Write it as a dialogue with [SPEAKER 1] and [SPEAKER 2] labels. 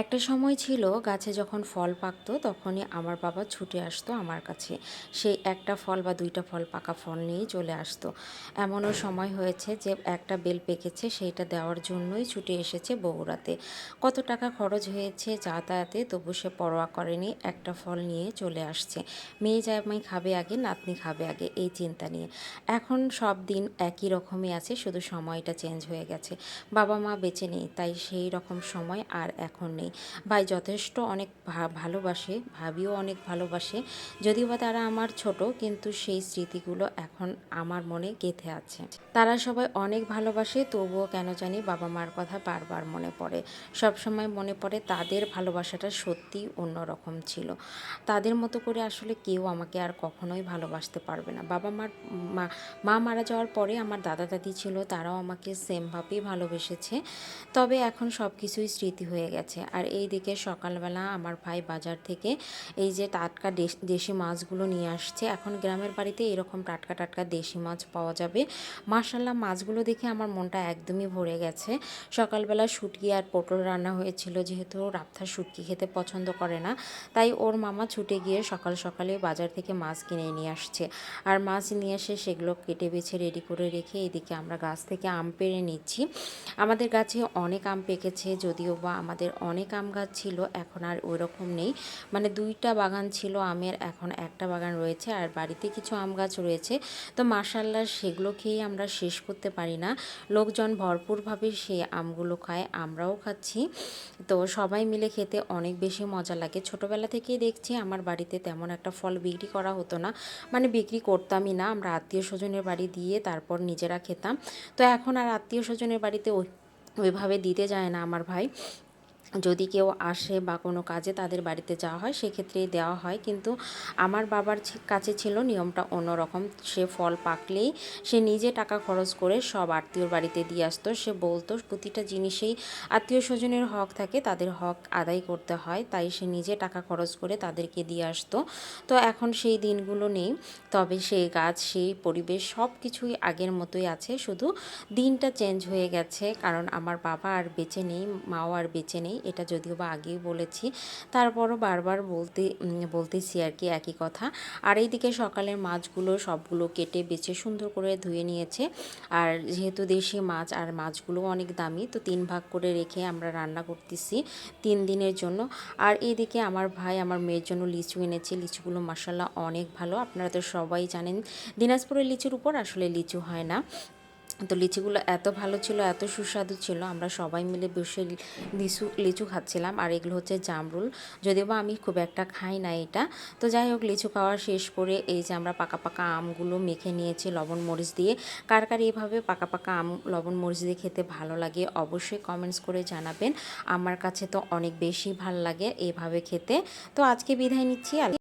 [SPEAKER 1] একটা সময় ছিল গাছে যখন ফল পাকতো, তখনই আমার বাবা ছুটে আসতো আমার কাছে। সেই একটা ফল বা দুইটা ফল পাকা ফল নিয়েই চলে আসতো। এমনও সময় হয়েছে যে একটা বেল পেকেছে, সেইটা দেওয়ার জন্যই ছুটে এসেছে বগুড়াতে। কত টাকা খরচ হয়েছে যাতায়াতে, তবু সে পরোয়া করেনি, একটা ফল নিয়ে চলে আসছে। মেয়ে জামাই খাবে আগে, নাতনি খাবে আগে, এই চিন্তা নিয়ে। এখন সব দিন একই রকমই আছে, শুধু সময়টা চেঞ্জ হয়ে গেছে। বাবা মা বেঁচে নেই, তাই সেই রকম সময় আর এখন নেই। ভাই যথেষ্ট অনেক ভালোবাসে, ভাবিও অনেক ভালোবাসে। যদিও বা তারা আমার ছোট, কিন্তু সেই স্মৃতিগুলো এখন আমার মনে গেঁথে আছে। তারা সবাই অনেক ভালোবাসে, তবুও কেন জানি বাবা মার কথা বারবার মনে পড়ে। সব সময় মনে পড়ে তাদের ভালোবাসাটা সত্যি অন্যরকম ছিল। তাদের মতো করে আসলে কেউ আমাকে আর কখনোই ভালোবাসতে পারবে না। বাবা মার মা মা মারা যাওয়ার পরে আমার দাদা দাদি ছিল, তারাও আমাকে সেমভাবেই ভালোবেসেছে। তবে এখন সব কিছুই স্মৃতি হয়ে গেছে। আর এই দিকে সকালবেলা আমার ভাই বাজার থেকে এই যে টাটকা দেশি মাছগুলো নিয়ে আসছে। এখন গ্রামের বাড়িতে এরকম টাটকা টাটকা দেশি মাছ পাওয়া যাবে। মার্শাল্লাহ মাছগুলো দেখে আমার মনটা একদমই ভরে গেছে। সকালবেলা শুটকি আর পটল রান্না হয়েছিল, যেহেতু রাপ্থা শুটকি খেতে পছন্দ করে না, তাই ওর মামা ছুটে গিয়ে সকাল সকালে বাজার থেকে মাছ কিনে নিয়ে আসছে। আর মাছ নিয়ে এসে সেগুলো কেটে বেছে রেডি করে রেখে এদিকে আমরা গাছ থেকে আম পেড়ে নিচ্ছি। আমাদের গাছে অনেক আম পেকেছে, যদিও বা আমাদের অনেক আম গাছ ছিল, এখন আর ওই রকম নেই। মানে দুইটা বাগান ছিল, আমের এখন একটা বাগান রয়েছে আর বাড়িতে কিছু আম গাছ রয়েছে। তো মার্শাল্লাহ সেগুলো খেয়েই আমরা শেষ করতে পারি না। লোকজন ভরপুরভাবে সেই আমগুলো খায়, আমরাও খাচ্ছি। তো সবাই মিলে খেতে অনেক বেশি মজা লাগে। ছোটোবেলা থেকেই দেখছি আমার বাড়িতে তেমন একটা ফল বিক্রি করা হতো না। মানে বিক্রি করতামই না, আমরা আত্মীয় স্বজনের বাড়ি দিয়ে তারপর নিজেরা খেতাম। তো এখন আর আত্মীয় স্বজনের বাড়িতে ওই, ওইভাবে দিতে যায় না আমার ভাই। যদি কেউ আসে বা কোনো কাজে তাদের বাড়িতে যাওয়া হয়, সেক্ষেত্রেই দেওয়া হয়। কিন্তু আমার বাবার কাছে ছিল নিয়মটা অন্যরকম। সে ফল পাকলেই সে নিজে টাকা খরচ করে সব আত্মীয়র বাড়িতে দিয়ে আসতো। সে বলতো, প্রতিটা জিনিসেই আত্মীয় স্বজনের হক থাকে, তাদের হক আদায় করতে হয়। তাই সে নিজে টাকা খরচ করে তাদেরকে দিয়ে আসতো। তো এখন সেই দিনগুলো নেই। তবে সেই গাছ, সেই পরিবেশ সব কিছুই আগের মতোই আছে। শুধু দিনটা চেঞ্জ হয়ে গেছে, কারণ আমার বাবা আর বেঁচে নেই, মাও আর বেঁচে নেই। এটা যদিও বা আগেই বলেছি। তারপরও বারবার বলতে বলতেছি আর কি একই কথা। আর এইদিকে সকালের মাছগুলো সবগুলো কেটে, বেছে, সুন্দর করে ধুয়ে নিয়েছে। আর যেহেতু দেশি মাছ, আর মাছগুলো অনেক দামি, তো তিন ভাগ করে রেখে আমরা রান্না করতেছি তিন দিনের জন্য। আর এইদিকে আমার ভাই আমার মেয়ের জন্য লিচু এনেছে। লিচুগুলো মাসাল্লাহ অনেক ভালো। আপনারা তো সবাই জানেন, দিনাজপুরের লিচুর উপর আসলে লিচু হয় না। তো লিচিগুলো এত ভালো ছিল, এত সুস্বাদু ছিল, আমরা সবাই মিলে বসে লিচু লিচু খাচ্ছিলাম। আর এগুলো হচ্ছে জামরুল। যদিও বা আমি খুব একটা খাই না এটা। তো যাই হোক, লিচু খাওয়া শেষ করে এই যে আমরা পাকা পাকা আমগুলো মেখে নিয়েছি লবণ মরিচ দিয়ে। কার কার এইভাবে পাকা পাকা আম, লবণ মরিচ দিয়ে খেতে ভালো লাগে অবশ্যই কমেন্টস করে জানাবেন। আমার কাছে তো অনেক বেশি ভালো লাগে এভাবে খেতে। তো আজকে বিদায় নিচ্ছি। আর